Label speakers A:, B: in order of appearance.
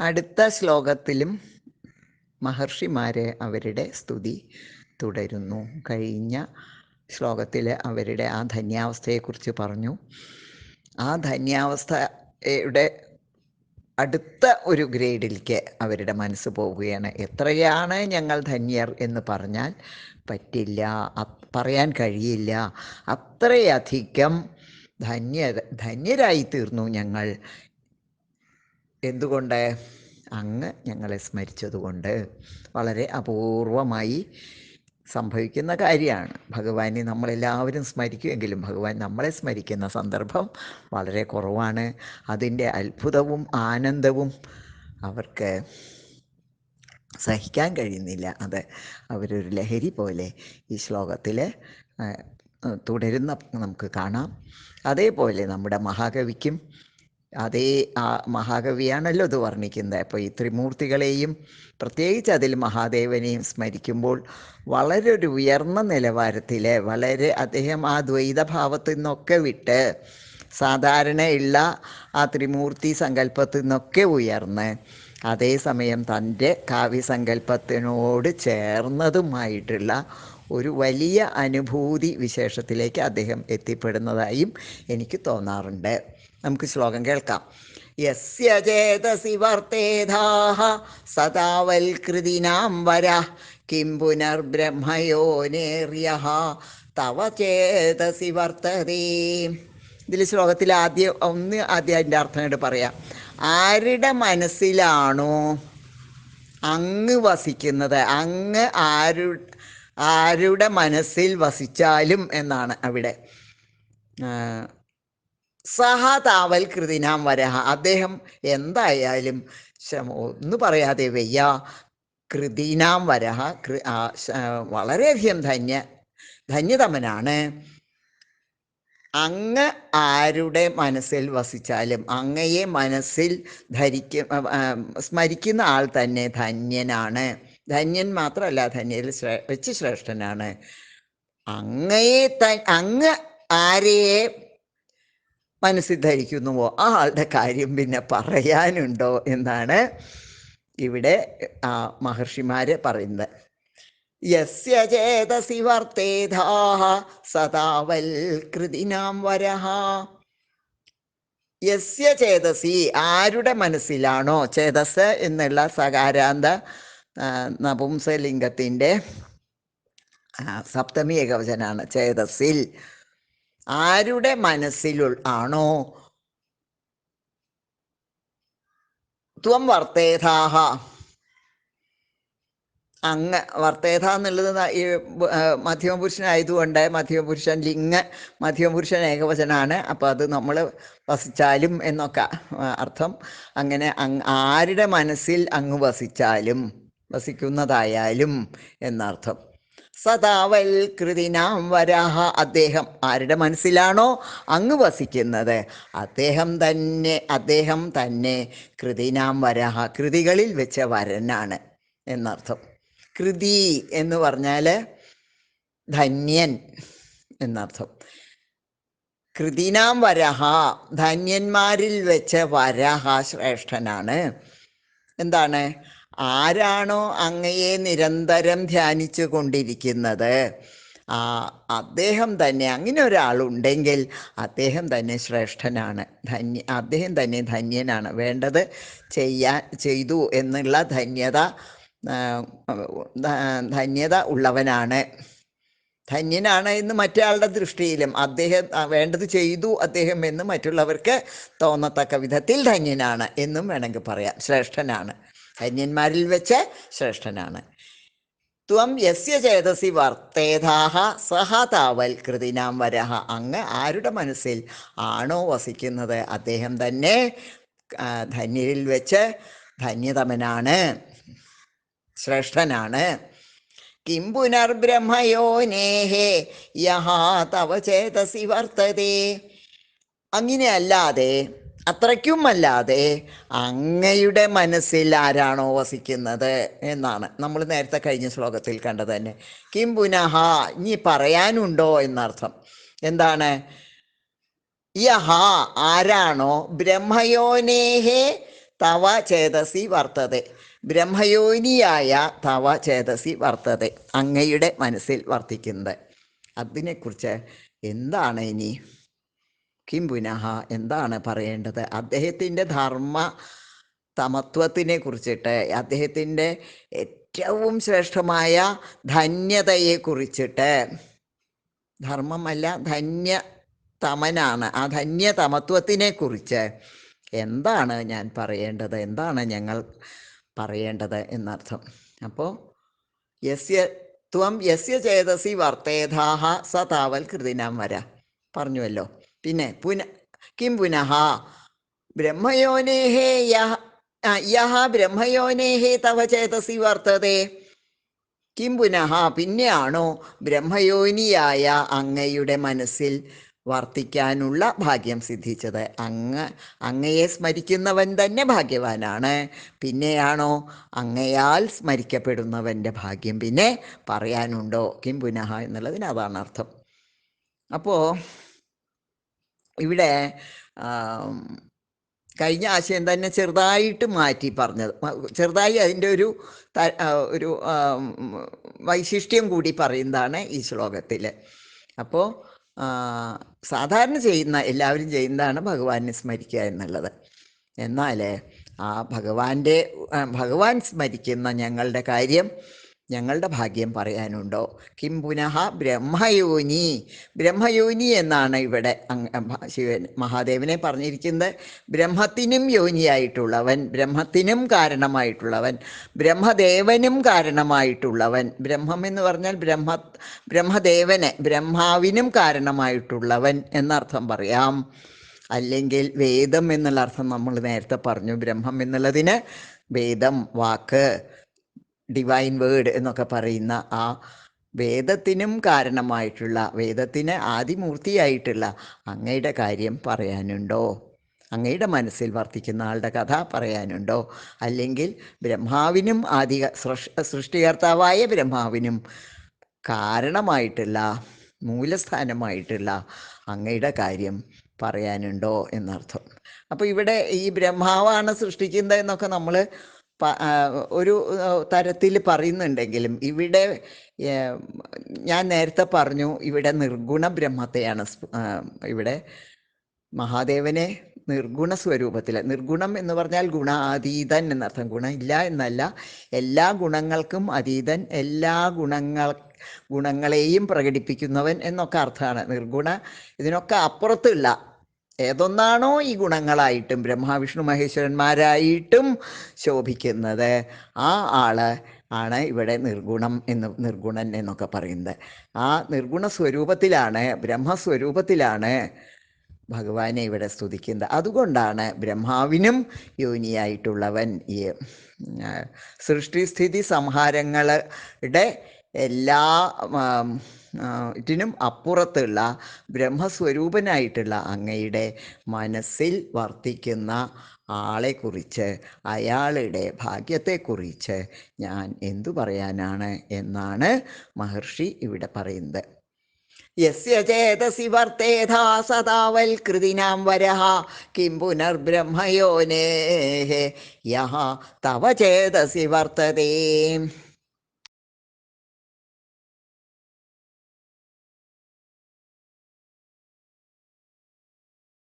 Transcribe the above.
A: അടുത്ത ശ്ലോകത്തിലും മഹർഷിമാരെ അവരുടെ സ്തുതി തുടരുന്നു. കഴിഞ്ഞ ശ്ലോകത്തിൽ അവരുടെ ആ ധന്യാവസ്ഥയെക്കുറിച്ച് പറഞ്ഞു. ആ ധന്യാവസ്ഥയുടെ അടുത്ത ഒരു ഗ്രേഡിലേക്ക് അവരുടെ മനസ്സ് പോവുകയാണ്. എത്രയാണ് ഞങ്ങൾ ധന്യർ എന്ന് പറഞ്ഞാൽ പറ്റില്ല പറയാൻ കഴിയില്ല. അത്രയധികം ധന്യ ധന്യരായി തീർന്നു ഞങ്ങൾ. എന്തുകൊണ്ട്? അങ്ങ് ഞങ്ങളെ സ്മരിച്ചതുകൊണ്ട് വളരെ അപൂർവമായി സംഭവിക്കുന്ന കാര്യമാണ്. ഭഗവാനെ നമ്മളെല്ലാവരും സ്മരിക്കുമെങ്കിലും ഭഗവാൻ നമ്മളെ സ്മരിക്കുന്ന സന്ദർഭം വളരെ കുറവാണ്. അതിന്റെ അത്ഭുതവും ആനന്ദവും അവർക്ക് സഹിക്കാൻ കഴിയുന്നില്ല. അത് അവരൊരു ലഹരി പോലെ ഈ ശ്ലോകത്തിൽ തുടരുന്ന നമുക്ക് കാണാം. അതേപോലെ നമ്മുടെ മഹാകവിക്കും അതേ ആ മഹാകവിയാണല്ലോ ഇത് വർണിക്കുന്നത്. അപ്പോൾ ഈ ത്രിമൂർത്തികളെയും പ്രത്യേകിച്ച് അതിൽ മഹാദേവനെയും സ്മരിക്കുമ്പോൾ വളരെ ഒരു ഉയർന്ന നിലവാരത്തിൽ വളരെ അദ്ദേഹം ആ ദ്വൈതഭാവത്തിൽ നിന്നൊക്കെ വിട്ട് സാധാരണയുള്ള ആ ത്രിമൂർത്തി സങ്കല്പത്തിൽ നിന്നൊക്കെ ഉയർന്ന് അതേസമയം തന്റെ കാവ്യസങ്കല്പത്തിനോട് ചേർന്നതുമായിട്ടുള്ള ഒരു വലിയ അനുഭൂതി വിശേഷത്തിലേക്ക് അദ്ദേഹം എത്തിപ്പെടുന്നതായും എനിക്ക് തോന്നാറുണ്ട്. നമുക്ക് ശ്ലോകം കേൾക്കാം. യസ്യ ചേതസി വർത്തേധാഹ സദാവൽകൃതിനാം വര കിം പുനർബ്രഹ്മയോനേര്യ തവ ചേതസി വർത്തതേ. ഇതിൽ ശ്ലോകത്തിൽ ആദ്യം ഒന്ന് ആദ്യം അതിന്റെ അർത്ഥമായിട്ട് പറയാം. ആരുടെ മനസ്സിലാണോ അങ്ങ് വസിക്കുന്നത് അങ്ങ് ആരു ആരുടെ മനസ്സിൽ വസിച്ചാലും എന്നാണ് അവിടെ. സഹതാവൽ സഹ താവൽ കൃതിനാം വരഹ. അദ്ദേഹം എന്തായാലും ഒന്ന് പറയാതെ വയ്യ. കൃതിനാം വരഹ. കൃ വളരെയധികം ധന്യ ധന്യതമനാണ്. അങ്ങ് ആരുടെ മനസ്സിൽ വസിച്ചാലും അങ്ങയെ മനസ്സിൽ ധരിക്കും സ്മരിക്കുന്ന ആൾ തന്നെ ധന്യനാണ്. ധന്യൻ മാത്രമല്ല ധന്യയിൽ വെച്ച് ശ്രേഷ്ഠനാണ്. അങ്ങയെ ത അങ്ങ് ആരെയെ മനസ്സിൽ ധരിക്കുന്നുവോ ആ ആളുടെ കാര്യം പിന്നെ പറയാനുണ്ടോ എന്നാണ് ഇവിടെ ആ മഹർഷിമാര് പറയുന്നത്. യസ്യ ചേതസി വർത്തേധാഹ സദാവൽ കൃതിനാം വരഹ. യസ്യ ചേതസി ആരുടെ മനസ്സിലാണോ? ചേതസ് എന്നുള്ള സകാരാന്ത നപുംസലിംഗത്തിന്റെ സപ്തമി ഏകവചനാണ് ചേതസിൽ ആരുടെ മനസ്സിലുൾ ആണോ? ത്വം വർത്തേതാഹ അങ്ങ് വർത്തേഥ എന്നുള്ളത് ഈ മധ്യമപുരുഷനായതുകൊണ്ട് മധ്യമപുരുഷൻ ലിംഗ മധ്യമപുരുഷൻ ഏകവചനാണ്. അപ്പോൾ അത് നമ്മൾ വസിച്ചാലും എന്നൊക്കെ അർത്ഥം. അങ്ങനെ അങ് ആരുടെ മനസ്സിൽ അങ്ങ് വസിച്ചാലും. വസിക്കുന്നതായാലും എന്നർത്ഥം. സദാവൽ കൃതിനാം വരാഹ. അദ്ദേഹം ആരുടെ മനസ്സിലാണോ അങ്ങ് വസിക്കുന്നത്? അദ്ദേഹം തന്നെ അദ്ദേഹം തന്നെ കൃതിനാം വരാഹ. കൃതികളിൽ വെച്ച വരനാണ് എന്നർത്ഥം. കൃതി എന്ന് പറഞ്ഞാൽ ധന്യൻ എന്നർത്ഥം. കൃതിനാം വരഹ. ധന്യന്മാരിൽ വെച്ച വരഹ ശ്രേഷ്ഠനാണ്. എന്താണ്? ആരാണോ അങ്ങയെ നിരന്തരം ധ്യാനിച്ചു കൊണ്ടിരിക്കുന്നത്? ആ അദ്ദേഹം തന്നെ അങ്ങനെ ഒരാളുണ്ടെങ്കിൽ അദ്ദേഹം തന്നെ ശ്രേഷ്ഠനാണ്. ധന്യ അദ്ദേഹം തന്നെ ധന്യനാണ്. വേണ്ടത് ചെയ്യാൻ ചെയ്തു എന്നുള്ള ധന്യത ധന്യത ഉള്ളവനാണ്. ധന്യനാണ് എന്ന് മറ്റയാളുടെ ദൃഷ്ടിയിലും അദ്ദേഹം വേണ്ടത് ചെയ്തു അദ്ദേഹം എന്ന് മറ്റുള്ളവർക്ക് തോന്നത്തക്ക വിധത്തിൽ ധന്യനാണ് എന്നും വേണമെങ്കിൽ പറയാം. ശ്രേഷ്ഠനാണ്. ധന്യന്മാരിൽ വെച്ച് ശ്രേഷ്ഠനാണ്. ത്വം യസ്യ ചേതസി വർത്തേതാഹ സഹ കൃതിനാം വരഹ. അങ്ങ് ആരുടെ മനസ്സിൽ ആണോ വസിക്കുന്നത്? അദ്ദേഹം തന്നെ ധന്യരിൽ വെച്ച് ധന്യതമനാണ് ശ്രേഷ്ഠനാണ്. കിം പുനർബ്രഹ്മയോനേഹേ യഹാ തവ ചേതസി വർത്തതേ. അങ്ങനെയല്ലാതെ അത്രയ്ക്കും അല്ലാതെ അങ്ങയുടെ മനസ്സിൽ ആരാണോ വസിക്കുന്നത് എന്നാണ് നമ്മൾ നേരത്തെ കഴിഞ്ഞ ശ്ലോകത്തിൽ കണ്ടത് തന്നെ. കിം പുനഃ ഇനി പറയാനുണ്ടോ എന്നർത്ഥം. എന്താണ്? യഹ ആരാണോ? ബ്രഹ്മയോനേഹേ തവ ചേതസി വർത്തതെ. ബ്രഹ്മയോനിയായ തവ ചേതസി വർത്തതെ. അങ്ങയുടെ മനസ്സിൽ വർത്തിക്കുന്നത്. അതിനെക്കുറിച്ച് എന്താണ് ഇനി? കിം പുനഃ എന്താണ് പറയേണ്ടത്? അദ്ദേഹത്തിന്റെ ധർമ്മ തമത്വത്തിനെ കുറിച്ചിട്ട് അദ്ദേഹത്തിന്റെ ഏറ്റവും ശ്രേഷ്ഠമായ ധന്യതയെ കുറിച്ചിട്ട് ധർമ്മമല്ല ധന്യ തമനാണ് ആ ധന്യ തമത്വത്തിനെ കുറിച്ച് എന്താണ് ഞാൻ പറയേണ്ടത്? എന്താണ് ഞങ്ങൾ പറയേണ്ടത് എന്നർത്ഥം. അപ്പോൾ യസ്യ ത്വം യസ്യ ചേതസി വർത്തേധാഹ സ താവൽ കൃതിനാം വര. പറഞ്ഞുവല്ലോ. പിന്നെ പുന കിം പുനഃ? ബ്രഹ്മയോനേഹേ യഹ ബ്രഹ്മയോനേഹ ബ്രഹ്മയോനേഹേ തവ ചേതസി വർത്തതേ. കിം പുനഃ? പിന്നെയാണോ? ബ്രഹ്മയോനിയായ അങ്ങയുടെ മനസ്സിൽ വർത്തിക്കാനുള്ള ഭാഗ്യം സിദ്ധിച്ചത്. അങ്ങ് അങ്ങയെ സ്മരിക്കുന്നവൻ തന്നെ ഭാഗ്യവാനാണ്. പിന്നെയാണോ? അങ്ങയാൽ സ്മരിക്കപ്പെടുന്നവന്റെ ഭാഗ്യം. പിന്നെ പറയാനുണ്ടോ? കിം പുനഃ എന്നുള്ളതിന് അതാണ് അർത്ഥം. അപ്പോൾ ഇവിടെ കഴിഞ്ഞ ആശയം തന്നെ ചെറുതായിട്ട് മാറ്റി പറഞ്ഞത്. ചെറുതായി അതിന്റെ ഒരു ഒരു വൈശിഷ്ട്യം കൂടി പറയുന്നതാണ് ഈ ശ്ലോകത്തിൽ അപ്പോൾ സാധാരണ ചെയ്യുന്ന എല്ലാവരും ചെയ്യുന്നതാണ് ഭഗവാനെ സ്മരിക്കുക എന്നുള്ളത്. എന്നാൽ ആ ഭഗവാന്റെ ഭഗവാൻ സ്മരിക്കുന്ന ഞങ്ങളുടെ കാര്യം ഞങ്ങളുടെ ഭാഗ്യം പറയാനുണ്ടോ? കിം പുനഃ ബ്രഹ്മയോനി. ബ്രഹ്മയോനി എന്നാണ് ഇവിടെ ശിവൻ മഹാദേവനെ പറഞ്ഞിരിക്കുന്നത്. ബ്രഹ്മത്തിനും യോനിയായിട്ടുള്ളവൻ ബ്രഹ്മത്തിനും കാരണമായിട്ടുള്ളവൻ ബ്രഹ്മദേവനും കാരണമായിട്ടുള്ളവൻ. ബ്രഹ്മം എന്ന് പറഞ്ഞാൽ ബ്രഹ്മ ബ്രഹ്മദേവനെ ബ്രഹ്മാവിനും കാരണമായിട്ടുള്ളവൻ എന്നർത്ഥം പറയാം. അല്ലെങ്കിൽ വേദം എന്നുള്ള അർത്ഥം നമ്മൾ നേരത്തെ പറഞ്ഞു. ബ്രഹ്മം എന്നുള്ളതിന് വേദം വാക്ക്. ഡിവൈൻ വേർഡ് എന്നൊക്കെ പറയുന്ന ആ വേദത്തിനും കാരണമായിട്ടുള്ള വേദത്തിന് ആദിമൂർത്തിയായിട്ടുള്ള അങ്ങയുടെ കാര്യം പറയാനുണ്ടോ? അങ്ങയുടെ മനസ്സിൽ വർത്തിക്കുന്ന ആളുടെ കഥ പറയാനുണ്ടോ? അല്ലെങ്കിൽ ബ്രഹ്മാവിനും ആദി സൃഷ്- സൃഷ്ടികർത്താവായ ബ്രഹ്മാവിനും കാരണമായിട്ടുള്ള മൂലസ്ഥാനമായിട്ടുള്ള അങ്ങയുടെ കാര്യം പറയാനുണ്ടോ എന്നർത്ഥം. അപ്പോൾ ഇവിടെ ഈ ബ്രഹ്മാവാണ് സൃഷ്ടിക്കുന്നത് എന്നൊക്കെ നമ്മൾ ഒരു തരത്തിൽ പറയുന്നുണ്ടെങ്കിലും ഇവിടെ ഞാൻ നേരത്തെ പറഞ്ഞു ഇവിടെ നിർഗുണ ബ്രഹ്മത്തെയാണ് ഇവിടെ മഹാദേവനെ നിർഗുണ സ്വരൂപത്തിൽ നിർഗുണം എന്ന് പറഞ്ഞാൽ ഗുണ ഗുണാതീതൻ എന്നർത്ഥം. ഗുണം ഇല്ല എന്നല്ല. എല്ലാ ഗുണങ്ങൾക്കും അതീതൻ. എല്ലാ ഗുണങ്ങൾ ഗുണങ്ങളെയും പ്രകടിപ്പിക്കുന്നവൻ എന്നൊക്കെ അർത്ഥമാണ്. നിർഗുണ ഇതിനൊക്കെ അപ്പുറത്തുള്ള ഏതൊന്നാണോ ഈ ഗുണങ്ങളായിട്ടും ബ്രഹ്മാവിഷ്ണു മഹേശ്വരന്മാരായിട്ടും ശോഭിക്കുന്നത്. ആ ആൾ ആണ് ഇവിടെ നിർഗുണം എന്ന് നിർഗുണൻ എന്നൊക്കെ പറയുന്നത്. ആ നിർഗുണ സ്വരൂപത്തിലാണ് ബ്രഹ്മസ്വരൂപത്തിലാണ് ഭഗവാനെ ഇവിടെ സ്തുതിക്കുന്നത്. അതുകൊണ്ടാണ് ബ്രഹ്മാവിനും യോനിയായിട്ടുള്ളവൻ ഈ സൃഷ്ടിസ്ഥിതി സംഹാരങ്ങളുടെ എല്ലാ ഇതിനും അപ്പുറത്തുള്ള ബ്രഹ്മസ്വരൂപനായിട്ടുള്ള അങ്ങയുടെ മനസ്സിൽ വർത്തിക്കുന്ന ആളെക്കുറിച്ച് അയാളുടെ ഭാഗ്യത്തെക്കുറിച്ച് ഞാൻ എന്തു പറയാനാണ് എന്നാണ് മഹർഷി ഇവിടെ പറയുന്നത്. യസ്യ ചേതസി വർത്തേധാ സദാവൽ കൃതിനാം വരഹ കിം പുനർബ്രഹ്മയോനേ യഹ തവ ചേതസി വർത്തതേ.